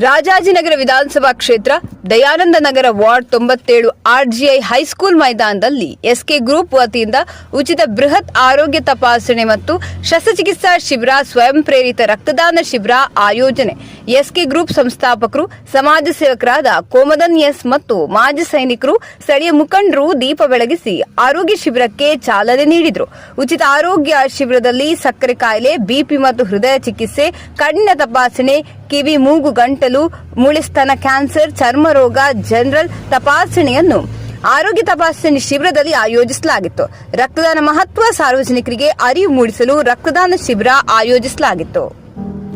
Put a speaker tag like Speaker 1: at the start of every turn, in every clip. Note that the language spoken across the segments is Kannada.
Speaker 1: ರಾಜಾಜಿನಗರ ವಿಧಾನಸಭಾ ಕ್ಷೇತ್ರ ದಯಾನಂದ ನಗರ ವಾರ್ಡ್ ತೊಂಬತ್ತೇಳು ಆರ್ಜಿಐ ಹೈಸ್ಕೂಲ್ ಮೈದಾನದಲ್ಲಿ ಎಸ್ಕೆ ಗ್ರೂಪ್ ವತಿಯಿಂದ ಉಚಿತ ಬೃಹತ್ ಆರೋಗ್ಯ ತಪಾಸಣೆ ಮತ್ತು ಶಸ್ತ್ರಚಿಕಿತ್ಸಾ ಶಿಬಿರ ಸ್ವಯಂ ಪ್ರೇರಿತ ರಕ್ತದಾನ ಶಿಬಿರ ಆಯೋಜನೆ ಎಸ್ಕೆ ಗ್ರೂಪ್ ಸಂಸ್ಥಾಪಕರು, ಸಮಾಜ ಸೇವಕರಾದ ಕೋಮದನ್ ಎಸ್ ಮತ್ತು ಮಾಜಿ ಸೈನಿಕರು, ಸ್ಥಳೀಯ ಮುಖಂಡರು ದೀಪ ಬೆಳಗಿಸಿ ಆರೋಗ್ಯ ಶಿಬಿರಕ್ಕೆ ಚಾಲನೆ ನೀಡಿದರು. ಉಚಿತ ಆರೋಗ್ಯ ಶಿಬಿರದಲ್ಲಿ ಸಕ್ಕರೆ ಕಾಯಿಲೆ, ಬಿಪಿ ಮತ್ತು ಹೃದಯ ಚಿಕಿತ್ಸೆ ಕಣ್ಣಿನ ತಪಾಸಣೆ, ಕಿವಿ, ಮೂಗು, ಗಂಟಲು, ಮುಳಿಸ್ತನ ಕ್ಯಾನ್ಸರ್, ಚರ್ಮ ರೋಗ, ಜನರಲ್ ತಪಾಸಣೆಯನ್ನು ಆರೋಗ್ಯ ತಪಾಸಣೆ ಶಿಬಿರದಲ್ಲಿ ಆಯೋಜಿಸಲಾಗಿತ್ತು. ರಕ್ತದಾನ ಮಹತ್ವ ಸಾರ್ವಜನಿಕರಿಗೆ ಅರಿವು ಮೂಡಿಸಲು ರಕ್ತದಾನ ಶಿಬಿರ ಆಯೋಜಿಸಲಾಗಿತ್ತು.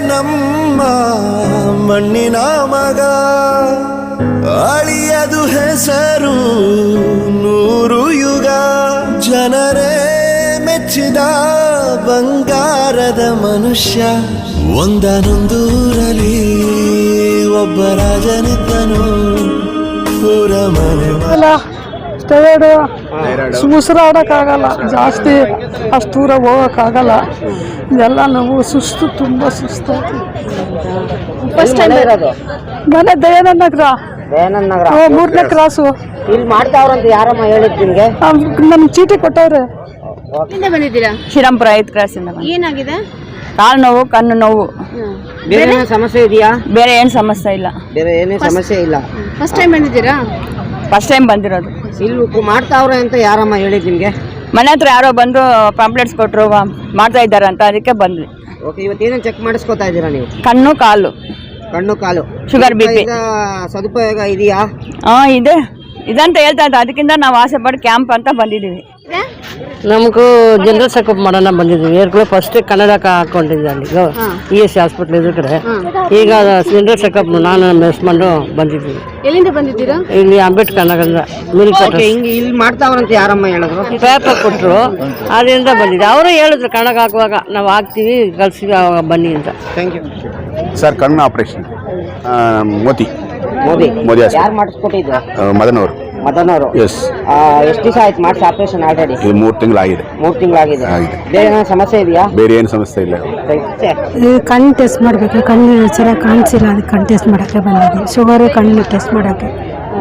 Speaker 2: ನಮ್ಮ ಮಣ್ಣಿನ ಮಗ. ಅಳಿಯದು ಹೆಸರು ನೂರು ಯುಗ. ಜನರೇ ಮೆಚ್ಚಿದ ಬಂಗಾರದ ಮನುಷ್ಯ. ಒಂದನೊಂದೂರಲ್ಲಿ ಒಬ್ಬ ರಾಜನಿದ್ದನು. ಊರ ಮನೆ
Speaker 3: ಉಸಿರಾಡೋಕ್ಕಾಗಲ್ಲ ಜಾಸ್ತಿ ಅಷ್ಟು ದೂರ ಹೋಗೋಕ್ಕಾಗಲ್ಲ. ಎಲ್ಲ ನಾವು ಸುಸ್ತು ತುಂಬ ಸುಸ್ತು
Speaker 4: ಫಸ್ಟ್ ಟೈಮ್ ಇರೋದು?
Speaker 3: ಮನೆ ದಯಾನಂದ ನಗರ.
Speaker 4: ದಯಾನಂದ ನಗರ.
Speaker 3: ಓ, ಮೂರನೇ ಕ್ರಾಸು
Speaker 4: ಇಲ್ಲಿ ಮಾಡ್ತಾವ್ರಂತ ಯಾರಮ್ಮ ಹೇಳಿದ್ ನಿಮ್ಗೆ?
Speaker 3: ನಮ್ಗೆ ಚೀಟಿ ಕೊಟ್ಟವ್ರೆ.
Speaker 5: ಎಲ್ಲಿಂದ ಬಂದಿದ್ದೀರಾ?
Speaker 6: ಶ್ರೀರಾಮ್ಪುರ ಐದು ಕ್ರಾಸಿಂದ ಬಂದೆ.
Speaker 5: ಏನಾಗಿದೆ?
Speaker 6: ಕಾಲು ನೋವು ಕಣ್ಣು ನೋವು.
Speaker 4: ಬೇರೆ ಏನೋ ಸಮಸ್ಯೆ ಇದೆಯಾ?
Speaker 6: ಬೇರೆ ಏನು ಸಮಸ್ಯೆ ಇಲ್ಲ.
Speaker 4: ಬೇರೆ ಏನೇ ಸಮಸ್ಯೆ ಇಲ್ಲ.
Speaker 5: ಫಸ್ಟ್ ಟೈಮ್ ಬಂದಿದ್ದೀರಾ?
Speaker 6: ಫಸ್ಟ್ ಟೈಮ್ ಬಂದಿರೋದು.
Speaker 4: ಇಲ್ಲಿ ಮಾಡ್ತಾವ್ರೆ ಅಂತ ಯಾರಮ್ಮ ಹೇಳಿದ್ ನಿಮ್ಗೆ?
Speaker 6: ಮನೆ ಹತ್ರ ಯಾರೋ ಬಂದು ಪಾಂಪ್ಲೆಟ್ಸ್ ಕೊಟ್ಟರು ಮಾಡ್ತಾ ಇದ್ದಾರೆ ಅಂತ ಅದಕ್ಕೆ ಬಂದ್ವಿ.
Speaker 4: ಓಕೆ ಚೆಕ್ ಮಾಡಿಸ್ಕೊತಾ ಇದ್ದೀರಾ ನೀವು?
Speaker 6: ಕಣ್ಣು ಕಾಲು.
Speaker 4: ಕಣ್ಣು ಕಾಲು.
Speaker 6: ಶುಗರ್ ಬಿ ಪಿ
Speaker 4: ಸದುಪಯೋಗ ಇದೆಯಾ?
Speaker 6: ಹಾಂ ಇದೆ. ಇದಂತ ಹೇಳ್ತಾ ಇದ್ದ. ಅದಕ್ಕಿಂತ ನಾವು ಆಸೆ ಪಟ್ಟು ಕ್ಯಾಂಪ್ ಅಂತ ಬಂದಿದ್ದೀವಿ.
Speaker 7: ನಮಗೂ ಜನರಲ್ ಚೆಕಪ್ ಮಾಡೋಣ ಬಂದಿದ್ವಿ ಏರ್ಗಳು ಫಸ್ಟ್ ಕನ್ನಡಕ ಹಾಕೊಂಡಿದ್ದೆ ಅಲ್ಲಿ. ಇ ಎಸ್ ಸಿ ಹಾಸ್ಪಿಟ್ಲ್ ಇದ್ರ ಕಡೆ ಈಗ ಜನರಲ್ ಚೆಕಪ್ ನಾನು ಮೆಸ್ಕೊಂಡು ಬಂದಿದ್ವಿ
Speaker 5: ಎಲ್ಲಿಂದ ಬಂದಿದ್ದೀರಾ?
Speaker 7: ಇಲ್ಲಿ ಅಂಬೇಡ್ಕರ್ ನಗರದ ಮಿಲ್ಕ್
Speaker 4: ಓಕೆ ಹಿಂಗೆ ಇಲ್ಲಿ ಮಾಡ್ತಾವ್ರಂತ ಯಾರಮ್ಮ ಹೇಳಿದ್ರು?
Speaker 7: ಪೇಪರ್ ಕೊಟ್ಟರು ಅದರಿಂದ ಬಂದಿದ್ದೆ. ಅವರು ಹೇಳಿದ್ರು ಕನ್ನಡಕ ಹಾಕುವಾಗ ನಾವು ಹಾಕ್ತೀವಿ ಕಳ್ಸಿವಿ ಅವಾಗ ಬನ್ನಿ ಅಂತ.
Speaker 4: ಥ್ಯಾಂಕ್ ಯು
Speaker 8: ಸರ್ ಕಣ್ಣು ಆಪರೇಷನ್ ಮೋತಿ.
Speaker 4: ಮೋದಿ.
Speaker 8: ಮೋದಿ ಆಸ್ಪತ್ರೆ.
Speaker 4: ಯಾರು ಮಾಡಿಸ್ಕೊಟ್ಟಿದ್ದು?
Speaker 8: ಮದನವರು. ಮದನ್ ಅವರು
Speaker 4: ಮದನ್ ಅವರು
Speaker 8: ಎಸ್
Speaker 4: ಎಷ್ಟು ದಿವಸ ಆಯ್ತು ಮಾಡಿಸಿ ಆಪರೇಷನ್ ಆಲ್ರೆಡಿ
Speaker 8: ಇದು ಮೂರು ತಿಂಗಳಾಗಿದೆ
Speaker 4: ಮೂರು ತಿಂಗಳಾಗಿದೆ
Speaker 8: ಆಗಿದೆ.
Speaker 4: ಬೇರೆ ಏನೋ ಸಮಸ್ಯೆ ಇದೆಯಾ?
Speaker 8: ಬೇರೆ ಏನು ಸಮಸ್ಯೆ ಇಲ್ಲ
Speaker 3: ಕಣ್ಣು ಟೆಸ್ಟ್ ಮಾಡಬೇಕು. ಕಣ್ಣು ಸರಿಯಾಗಿ ಕಾಣಿಸಿಲ್ಲ ಅದಕ್ಕೆ ಕಣ್ಣು ಟೆಸ್ಟ್ ಮಾಡೋಕ್ಕೆ ಬಂದಿದ್ದೆ ಶುಗರ್ ಕಣ್ಣು ಟೆಸ್ಟ್ ಮಾಡೋಕ್ಕೆ.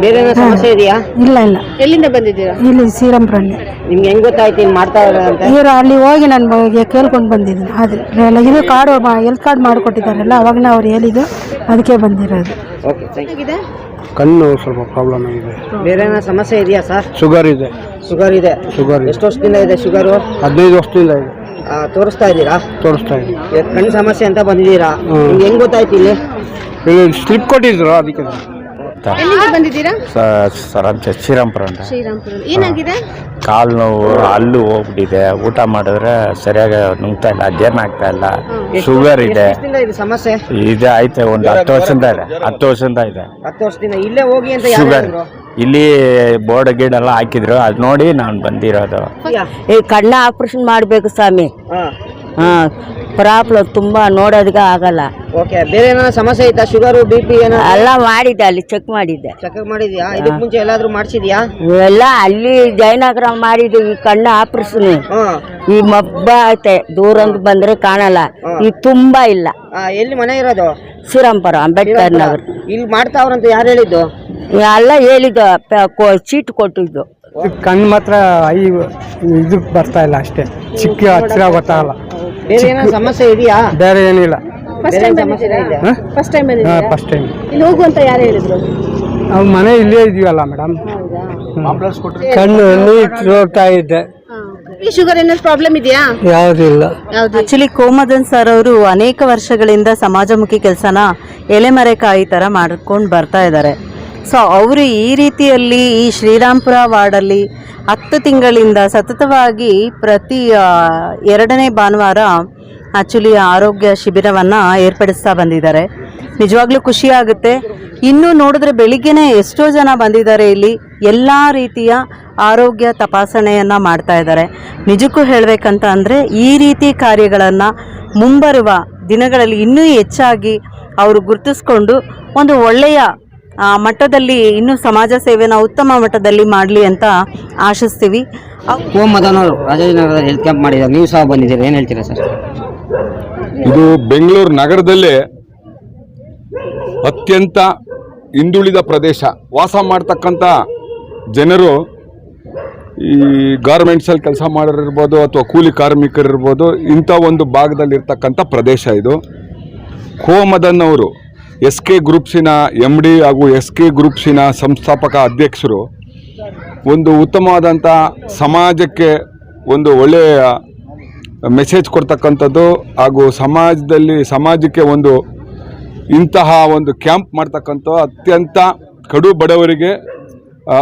Speaker 4: ಬೇರೆ ಏನೋ ಸಮಸ್ಯೆ ಇದೆಯಾ?
Speaker 3: ಇಲ್ಲ ಇಲ್ಲ.
Speaker 5: ಎಲ್ಲಿಂದ ಬಂದಿದ್ದೀರಾ?
Speaker 3: ಇಲ್ಲಿ ಶ್ರೀರಾಮ್ಪುರಲ್ಲಿ
Speaker 4: ನಿಮ್ಗೆ ಹೆಂಗ್ ಗೊತ್ತಾಯ್ತು ಇಲ್ಲಿ ಇದ್ದಾರೆ ಅಂತ?
Speaker 3: ಇವರು ಅಲ್ಲಿ ಹೋಗಿ ನಾನು ಬಗ್ಗೆ ಕೇಳ್ಕೊಂಡು ಬಂದಿದ್ದೀನಿ ಆದರೆ ಇದು ಕಾರ್ಡ್ ಹೆಲ್ತ್ ಕಾರ್ಡ್ ಮಾಡಿಕೊಟ್ಟಿದ್ದಾರಲ್ಲ ಅವಾಗನೇ ಅವ್ರು ಹೇಳಿದ್ದು ಅದಕ್ಕೆ ಬಂದಿರೋದು.
Speaker 4: ಓಕೆ ಥ್ಯಾಂಕ್ ಯು
Speaker 7: ಕಣ್ಣು ಸ್ವಲ್ಪ ಪ್ರಾಬ್ಲಮ್ ಆಗಿದೆ.
Speaker 4: ಬೇರೆ ಏನೋ ಸಮಸ್ಯೆ ಇದೆಯಾ ಸರ್?
Speaker 7: ಶುಗರ್ ಇದೆ.
Speaker 4: ಶುಗರ್ ಇದೆ.
Speaker 7: ಶುಗರ್
Speaker 4: ಎಷ್ಟು ವರ್ಷದಿಂದ ಇದೆ ಶುಗರು
Speaker 7: ಹದಿನೈದು ವರ್ಷದಿಂದ ಇದೆ.
Speaker 4: ತೋರಿಸ್ತಾ ಇದ್ದೀರಾ?
Speaker 7: ತೋರಿಸ್ತಾ ಇದೆ.
Speaker 4: ಕಣ್ಣು ಸಮಸ್ಯೆ ಅಂತ ಬಂದಿದ್ದೀರಾ? ನಿಮ್ಗೆ ಹೆಂಗ್ ಗೊತ್ತಾಯ್ತು ಇಲ್ಲಿ?
Speaker 7: ಸ್ಲಿಪ್ ಕೊಟ್ಟಿದ್ರು ಅದಕ್ಕೆ.
Speaker 5: ಬಂದಿದ್ದೀರಾ?
Speaker 8: ಸರ್ ಅಂತ ಶ್ರೀರಾಮ್ಪುರ ಅಂತ.
Speaker 5: ಶ್ರೀರಾಮ್ಪುರ. ಏನಾಗಿದೆ?
Speaker 8: ಕಾಲು ನೋವು ಅಲ್ಲೂ ಹೋಗ್ಬಿಟ್ಟಿದೆ. ಊಟ ಮಾಡಿದ್ರೆ ಸರಿಯಾಗಿ ನುಂಗ್ತಾ ಇಲ್ಲ ಜೀರ್ಣ ಆಗ್ತಾ ಇಲ್ಲ. ಶುಗರ್ ಇದೆ.
Speaker 4: ವರ್ಷದಿಂದ ಇದು ಸಮಸ್ಯೆ?
Speaker 8: ಇದೆ ಐತೆ ಒಂದು ಹತ್ತು ವರ್ಷದಿಂದ ಇದೆ. ಹತ್ತು ವರ್ಷದಿಂದ ಇದೆ.
Speaker 4: ಹತ್ತು ವರ್ಷದಿಂದ ಇಲ್ಲೇ ಹೋಗಿ ಅಂತ ಯಾರು
Speaker 8: ಶುಗರ್
Speaker 4: ಹೇಳಿದ್ರು?
Speaker 8: ಇಲ್ಲಿ ಬೋರ್ಡ್ ಗೀಡ್ ಎಲ್ಲ ಹಾಕಿದ್ರು. ಅದು ನೋಡಿ ನಾನು ಬಂದಿರೋದು.
Speaker 7: ಈ ಕಣ್ಣ ಆಪರೇಷನ್ ಮಾಡಬೇಕು ಸ್ವಾಮಿ.
Speaker 4: ಹಾ.
Speaker 7: ಹಾಂ. ಪ್ರಾಬ್ಲಮ್ ತುಂಬ ನೋಡೋದಕ್ಕೆ ಆಗಲ್ಲ.
Speaker 4: ಓಕೆ ಬೇರೆ ಏನಾದ್ರು ಸಮಸ್ಯೆ ಐತಾ? ಶುಗರು ಬಿ ಪಿ ಏನೋ
Speaker 7: ಎಲ್ಲ ಮಾಡಿದ್ದೆ ಅಲ್ಲಿ ಚೆಕ್ ಮಾಡಿದ್ದೆ.
Speaker 4: ಚೆಕ್ ಮಾಡಿದ್ಯಾ? ಇದಕ್ ಮುಂಚೆ ಎಲ್ಲಾದ್ರೂ ಮಾಡಿಸಿದ್ಯಾ?
Speaker 7: ಎಲ್ಲ ಅಲ್ಲಿ ಜಯನಗರ ಮಾಡಿದ್ದು ಈ ಕಣ್ಣು ಆಪರೇಷನ್ ಈ ಮಬ್ಬ ಐತೆ ದೂರಂದ ಬಂದ್ರೆ ಕಾಣಲ್ಲ. ಈ ತುಂಬಾ ಇಲ್ಲ.
Speaker 4: ಆ, ಎಲ್ಲಿ ಮನೆ ಇರೋದು?
Speaker 7: ಶ್ರೀರಾಮ್ಪುರ ಅಂಬೇಡ್ಕರ್ ನಗರ್.
Speaker 4: ಇಲ್ಲಿ ಮಾಡ್ತಾವ್ರಂತ ಯಾರು ಹೇಳಿದ್ದು?
Speaker 7: ಎಲ್ಲ ಹೇಳಿದ್ದು ಪ- ಕೊ- ಚೀಟ್ ಕೊಟ್ಟಿದ್ದು.
Speaker 3: ಕಣ್ಣು ಮಾತ್ರ ಐ ಇದು ಬರ್ತಾ ಇಲ್ಲ ಅಷ್ಟೇ. ಚಿಕ್ಕ ಹತ್ತಿರ ಗೊತ್ತಾಗಲ್ಲ
Speaker 4: ಬೇರೆ ಏನೋ ಸಮಸ್ಯೆ ಇದೆಯಾ?
Speaker 3: ಬೇರೆ ಏನಿಲ್ಲ.
Speaker 5: ಫಸ್ಟ್ ಟೈಮ್ ಫಸ್ಟ್ ಟೈಮ್ ಇಲ್ಲಿ? ಹೋಗು ಅಂತ ಯಾರು ಹೇಳಿದ್ರು?
Speaker 3: ನಾವು ಮನೆ ಇಲ್ಲೇ ಇದೀವಲ್ಲ ಮೇಡಮ್ ಕಣ್ಣು ನೀಟ್ ಹೋಗ್ತಾ ಇದ್ದೆ.
Speaker 5: ಈ ಶುಗರ್ ಏನಾದ್ರು ಪ್ರಾಬ್ಲಮ್ ಇದೆಯಾ?
Speaker 3: ಯಾವುದಿಲ್ಲ
Speaker 5: ಯಾವ್ದು?
Speaker 6: ಆಕ್ಚುಲಿ ಕೋಮದನ್ ಸರ್ ಅವರು ಅನೇಕ ವರ್ಷಗಳಿಂದ ಸಮಾಜಮುಖಿ ಕೆಲಸನ ಎಲೆಮರೆಕಾಯಿ ತರ ಮಾಡ್ಕೊಂಡು ಬರ್ತಾ ಇದ್ದಾರೆ. ಸೊ ಅವರು ಈ ರೀತಿಯಲ್ಲಿ ಈ ಶ್ರೀರಾಮ್ಪುರ ವಾರ್ಡಲ್ಲಿ ಹತ್ತು ತಿಂಗಳಿಂದ ಸತತವಾಗಿ ಪ್ರತಿ ಎರಡನೇ ಭಾನುವಾರ ಆ್ಯಕ್ಚುಲಿ ಆರೋಗ್ಯ ಶಿಬಿರವನ್ನು ಏರ್ಪಡಿಸ್ತಾ ಬಂದಿದ್ದಾರೆ. ನಿಜವಾಗ್ಲೂ ಖುಷಿಯಾಗುತ್ತೆ. ಇನ್ನೂ ನೋಡಿದ್ರೆ ಬೆಳಿಗ್ಗೆನೇ ಎಷ್ಟೋ ಜನ ಬಂದಿದ್ದಾರೆ ಇಲ್ಲಿ. ಎಲ್ಲ ರೀತಿಯ ಆರೋಗ್ಯ ತಪಾಸಣೆಯನ್ನು ಮಾಡ್ತಾ ಇದ್ದಾರೆ. ನಿಜಕ್ಕೂ ಹೇಳಬೇಕಂತ ಅಂದರೆ ಈ ರೀತಿ ಕಾರ್ಯಗಳನ್ನು ಮುಂಬರುವ ದಿನಗಳಲ್ಲಿ ಇನ್ನೂ ಹೆಚ್ಚಾಗಿ ಅವರು ಗುರುತಿಸ್ಕೊಂಡು ಒಂದು ಒಳ್ಳೆಯ ಮಟ್ಟದಲ್ಲಿ ಇನ್ನೂ ಸಮಾಜ ಸೇವೆನ ಉತ್ತಮ ಮಟ್ಟದಲ್ಲಿ ಮಾಡಲಿ ಅಂತ ಆಶಿಸ್ತೀವಿ.
Speaker 4: ಓಂ ಮದನವರು ರಾಜಾಜಿನಗರದಲ್ಲಿ ಹೆಲ್ತ್ ಕ್ಯಾಂಪ್ ಮಾಡಿದ್ದಾರೆ. ನೀವು ಸಹ ಬಂದಿದ್ದೀರಿ? ಏನು ಹೇಳ್ತೀರಾ ಸರ್?
Speaker 9: ಇದು ಬೆಂಗಳೂರು ನಗರದಲ್ಲೇ ಅತ್ಯಂತ ಹಿಂದುಳಿದ ಪ್ರದೇಶ. ವಾಸ ಮಾಡ್ತಕ್ಕಂಥ ಜನರು ಈ ಗಾರ್ಮೆಂಟ್ಸಲ್ಲಿ ಕೆಲಸ ಮಾಡೋರಿರ್ಬೋದು ಅಥವಾ ಕೂಲಿ ಕಾರ್ಮಿಕರಿರ್ಬೋದು ಇಂಥ ಒಂದು ಭಾಗದಲ್ಲಿರ್ತಕ್ಕಂಥ ಪ್ರದೇಶ ಇದು. ಕೋಮದನ್ ಅವರು ಎಸ್ ಕೆ ಗ್ರೂಪ್ಸಿನ ಎಂ ಡಿ ಹಾಗೂ ಎಸ್ ಕೆ ಗ್ರೂಪ್ಸಿನ ಸಂಸ್ಥಾಪಕ ಅಧ್ಯಕ್ಷರು ಒಂದು ಉತ್ತಮವಾದಂಥ ಸಮಾಜಕ್ಕೆ ಒಂದು ಒಳ್ಳೆಯ ಮೆಸೇಜ್ ಕೊಡ್ತಕ್ಕಂಥದ್ದು ಹಾಗೂ ಸಮಾಜದಲ್ಲಿ ಸಮಾಜಕ್ಕೆ ಒಂದು ಇಂತಹ ಒಂದು ಕ್ಯಾಂಪ್ ಮಾಡ್ತಕ್ಕಂಥ ಅತ್ಯಂತ ಕಡು ಬಡವರಿಗೆ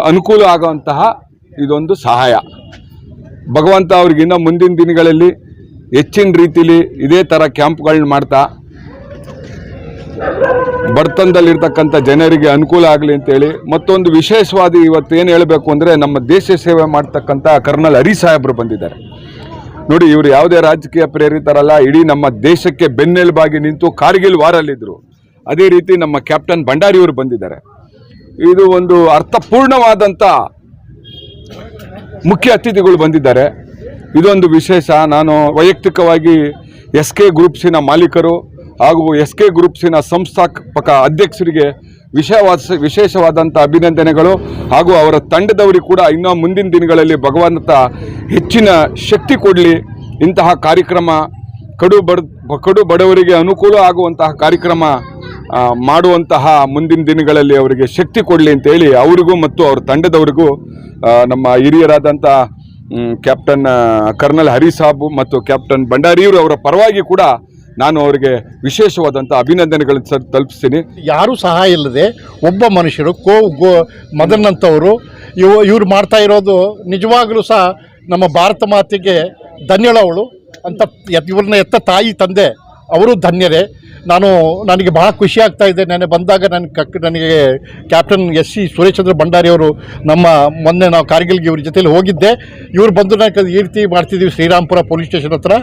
Speaker 9: ಅನುಕೂಲ ಆಗುವಂತಹ ಇದೊಂದು ಸಹಾಯ. ಭಗವಂತ ಅವ್ರಿಗಿನ್ನ ಮುಂದಿನ ದಿನಗಳಲ್ಲಿ ಹೆಚ್ಚಿನ ರೀತಿಲಿ ಇದೇ ಥರ ಕ್ಯಾಂಪ್ಗಳನ್ನ ಮಾಡ್ತಾ ಬಡತನದಲ್ಲಿರ್ತಕ್ಕಂಥ ಜನರಿಗೆ ಅನುಕೂಲ ಆಗಲಿ ಅಂತೇಳಿ ಮತ್ತೊಂದು ವಿಶೇಷವಾದ ಇವತ್ತು ಏನು ಹೇಳಬೇಕು ಅಂದರೆ ನಮ್ಮ ದೇಶ ಸೇವೆ ಮಾಡ್ತಕ್ಕಂಥ ಕರ್ನಲ್ ಹರಿ ಸಾಹೇಬರು ಬಂದಿದ್ದಾರೆ. ನೋಡಿ, ಇವರು ಯಾವುದೇ ರಾಜಕೀಯ ಪ್ರೇರಿತರಲ್ಲ, ಇಡೀ ನಮ್ಮ ದೇಶಕ್ಕೆ ಬೆನ್ನೆಲುಬಾಗಿ ನಿಂತು ಕಾರ್ಗಿಲ್ ವಾರಲ್ಲಿದ್ದರು ಅದೇ ರೀತಿ ನಮ್ಮ ಕ್ಯಾಪ್ಟನ್ ಭಂಡಾರಿಯವರು ಬಂದಿದ್ದಾರೆ. ಇದು ಒಂದು ಅರ್ಥಪೂರ್ಣವಾದಂಥ ಮುಖ್ಯ ಅತಿಥಿಗಳು ಬಂದಿದ್ದಾರೆ. ಇದೊಂದು ವಿಶೇಷ. ನಾನು ವೈಯಕ್ತಿಕವಾಗಿ ಎಸ್ ಕೆ ಗ್ರೂಪ್ಸಿನ ಮಾಲೀಕರು ಹಾಗೂ ಎಸ್ ಕೆ ಗ್ರೂಪ್ಸಿನ ಸಂಸ್ಥಾಪಕ ಅಧ್ಯಕ್ಷರಿಗೆ ವಿಷಯವಾದ ವಿಶೇಷವಾದಂಥ ಅಭಿನಂದನೆಗಳು ಹಾಗೂ ಅವರ ತಂಡದವರಿಗೆ ಕೂಡ ಇನ್ನೂ ಮುಂದಿನ ದಿನಗಳಲ್ಲಿ ಭಗವಂತ ಹೆಚ್ಚಿನ ಶಕ್ತಿ ಕೊಡಲಿ. ಇಂತಹ ಕಾರ್ಯಕ್ರಮ ಕಡು ಬಡ ಕಡು ಬಡವರಿಗೆ ಅನುಕೂಲ ಆಗುವಂತಹ ಕಾರ್ಯಕ್ರಮ ಮಾಡುವಂತಹ ಮುಂದಿನ ದಿನಗಳಲ್ಲಿ ಅವರಿಗೆ ಶಕ್ತಿ ಕೊಡಲಿ ಅಂತೇಳಿ ಅವರಿಗೂ ಮತ್ತು ಅವ್ರ ತಂಡದವರಿಗೂ ನಮ್ಮ ಹಿರಿಯರಾದಂಥ ಕ್ಯಾಪ್ಟನ್ ಕರ್ನಲ್ ಹರಿ ಸಾಬು ಮತ್ತು ಕ್ಯಾಪ್ಟನ್ ಭಂಡಾರಿಯವರು ಅವರ ಪರವಾಗಿ ಕೂಡ ನಾನು ಅವರಿಗೆ ವಿಶೇಷವಾದಂಥ ಅಭಿನಂದನೆಗಳನ್ನು ತಲುಪಿಸ್ತೀನಿ.
Speaker 10: ಯಾರೂ ಸಹಾಯ ಇಲ್ಲದೆ ಒಬ್ಬ ಮನುಷ್ಯರು, ಕೋ, ಗೋ, ಮದನ್ ಅಂತವರು, ಇವ್, ಇವ್ರು ಮಾಡ್ತಾ ಇರೋದು ನಿಜವಾಗಲೂ ಸಹ ನಮ್ಮ ಭಾರತ ಮಾತೆಗೆ ಧನ್ಯಳವಳು ಅಂತ ಇವ್ರನ್ನ ಎತ್ತ ತಾಯಿ ತಂದೆ. ಅವರು ಧನ್ಯರೇ. ನಾನು ನನಗೆ ಬಹಳ ಖುಷಿ ಆಗ್ತಾ ಇದೆ. ನೆನೆ ಬಂದಾಗ ನನ್ನ ಕಕ್, ನನಗೆ captain S C Sureshchandra Bhandari ಅವರು ನಮ್ಮ ಮೊನ್ನೆ ನಾವು ಕಾರ್ಗಿಲ್ಗೆ ಇವ್ರ ಜೊತೆಲಿ ಹೋಗಿದ್ದೆ. ಇವ್ರು ಬಂದು ನನಗೆ ಈ ರೀತಿ ಮಾಡ್ತಿದ್ದೀವಿ ಶ್ರೀರಾಮ್ಪುರ ಪೊಲೀಸ್ ಸ್ಟೇಷನ್ ಹತ್ರ.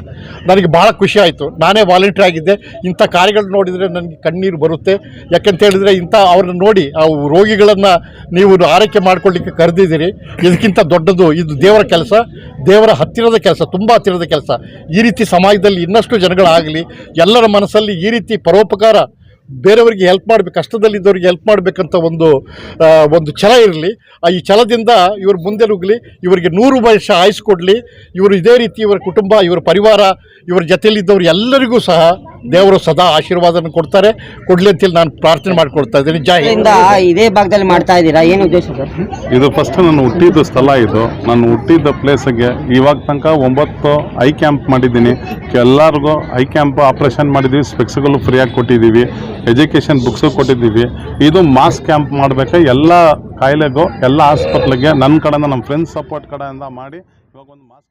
Speaker 10: ನನಗೆ ಭಾಳ ಖುಷಿ ಆಯಿತು. ನಾನೇ ವಾಲಂಟಿಯರ್ ಆಗಿದ್ದೆ. ಇಂಥ ಕಾರ್ಯಗಳು ನೋಡಿದರೆ ನನಗೆ ಕಣ್ಣೀರು ಬರುತ್ತೆ. ಯಾಕಂತ ಹೇಳಿದರೆ ಇಂಥ ಅವ್ರನ್ನ ನೋಡಿ, ಆ ರೋಗಿಗಳನ್ನು ನೀವು ಆರೈಕೆ ಮಾಡ್ಕೊಳ್ಳಿಕ್ಕೆ ಕರೆದಿದ್ದೀರಿ. ಇದಕ್ಕಿಂತ ದೊಡ್ಡದು ಇದು ದೇವರ ಕೆಲಸ. ದೇವರ ಹತ್ತಿರದ ಕೆಲಸ, ತುಂಬ ಹತ್ತಿರದ ಕೆಲಸ. ಈ ರೀತಿ ಸಮಾಜದಲ್ಲಿ ಇನ್ನಷ್ಟು ಜನಗಳಾಗಲಿ ಎಲ್ಲರ ಮನಸ್ಸಲ್ಲಿ ಈ ರೀತಿ ಪರೋಪಕಾರ ಬೇರೆಯವರಿಗೆ ಹೆಲ್ಪ್ ಮಾಡಬೇಕು, ಕಷ್ಟದಲ್ಲಿದ್ದವರಿಗೆ ಹೆಲ್ಪ್ ಮಾಡಬೇಕಂತ ಒಂದು ಒಂದು ಛಲ ಇರಲಿ. ಆ, ಈ ಛಲದಿಂದ ಇವರು ಮುಂದೆ ನುಗ್ಗಲಿ ಇವರಿಗೆ ನೂರು ವರ್ಷ ಆಯಿಸ್ಕೊಡ್ಲಿ ಇವರು ಇದೇ ರೀತಿ ಇವರ ಕುಟುಂಬ, ಇವರ ಪರಿವಾರ, ಇವರ ಜೊತೆಯಲ್ಲಿದ್ದವರು ಎಲ್ಲರಿಗೂ ಸಹ ದೇವರು ಸದಾ ಆಶೀರ್ವಾದನ ಕೊಡ್ತಾರೆ. ಕೊಡಲಿ ಅಂತೇಳಿ ನಾನು ಪ್ರಾರ್ಥನೆ ಮಾಡಿಕೊಡ್ತಾ ಇದ್ದೀನಿ. ಜೈ ಹಿಂದ್.
Speaker 4: ಇದೇ ಭಾಗದಲ್ಲಿ ಮಾಡ್ತಾ ಇದ್ದೀರಾ? ಏನು ಉದ್ದೇಶ ಸರ್?
Speaker 11: ಇದು ಫಸ್ಟ್ ನಾನು ಹುಟ್ಟಿದ ಸ್ಥಳ ಇದು. ನಾನು ಹುಟ್ಟಿದ ಪ್ಲೇಸಿಗೆ ಇವಾಗ ತನಕ ಒಂಬತ್ತು ಐ ಕ್ಯಾಂಪ್ ಮಾಡಿದ್ದೀನಿ. ಎಲ್ಲರಿಗೂ ಐ ಕ್ಯಾಂಪ್ ಆಪ್ರೇಷನ್ ಮಾಡಿದ್ದೀವಿ ಸ್ಪೆಕ್ಸ್ಗಳು ಫ್ರೀಯಾಗಿ ಕೊಟ್ಟಿದ್ದೀವಿ ಎಜುಕೇಷನ್ ಬುಕ್ಸು ಕೊಟ್ಟಿದ್ದೀವಿ ಇದು ಮಾಸ್ ಕ್ಯಾಂಪ್ ಮಾಡಬೇಕು? ಎಲ್ಲ ಕಾಯಿಲೆಗೂ ಎಲ್ಲ ಆಸ್ಪತ್ರೆಗೆ ನನ್ನ ಕಡೆಯಿಂದ ನಮ್ಮ ಫ್ರೆಂಡ್ಸ್ ಸಪೋರ್ಟ್ ಕಡೆಯಿಂದ ಮಾಡಿ ಇವಾಗ ಒಂದು ಮಾಸ್